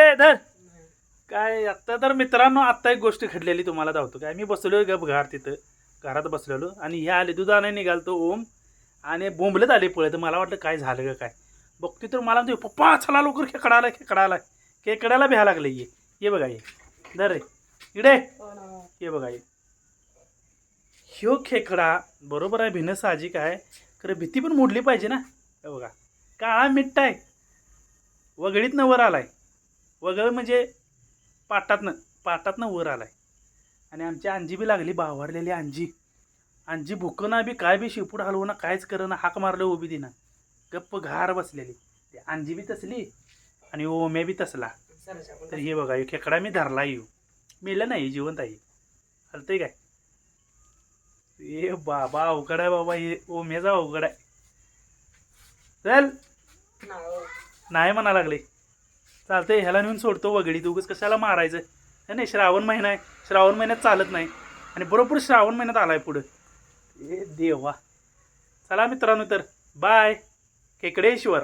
ए, धर. काय आत्ता तर मित्रांनो आत्ता एक गोष्ट घडलेली तुम्हाला धावतो काय मी बसलेलो गप घार तिथं. घरात बसलेलो आणि हे आले दूध आणायला निघालतो ओम. आणि बोंबलत आले पळत. मला वाटलं काय झालं का काय. बघते तर मला म्हणते पप्पा चला लवकर खेकडा आलाय खेकडा आलाय खेकड्याला भ्या लागलं ये ये बघा ये. धर रे. इडे. ये बघा ये. ह्यो खेकडा बरोबर आहे भिनं साहजिक आहे खरं भीती पण मोडली पाहिजे ना. हे बघा. काळा मिट्ट आहे. वगळीतनं वर आलाय. वगळ म्हणजे पाटातनं पाटातनं वर आलाय. आणि आमची अंजी बी लागली बावारलेली अंजी अंजी भुकना बी काय बी शिपूड हलवणं कायच करणं हाक मारलं उभी दिना गप्प घार बसलेली. ते अंजी बी तसली आणि ओम्या बी तसला. तर हे बघा हे खेकडा मी धरला येऊ. मेलं नाही जिवंत आहे. हलतंय काय? ए बाबा अवघड आहे बाबा हे ओम्याचा अवघड आहे. चल. नाही म्हणा लागले. चालतंय ह्याला नेऊन सोडतो वगडी. उगच कशाला मारायचं है नाही श्रावण महिना आहे. श्रावण महिन्यात चालत नाही. आणि बरोबर श्रावण महिन्यात आलाय पुढं. ए देवा. चला मित्रांनो तर. बाय. केकडेश्वर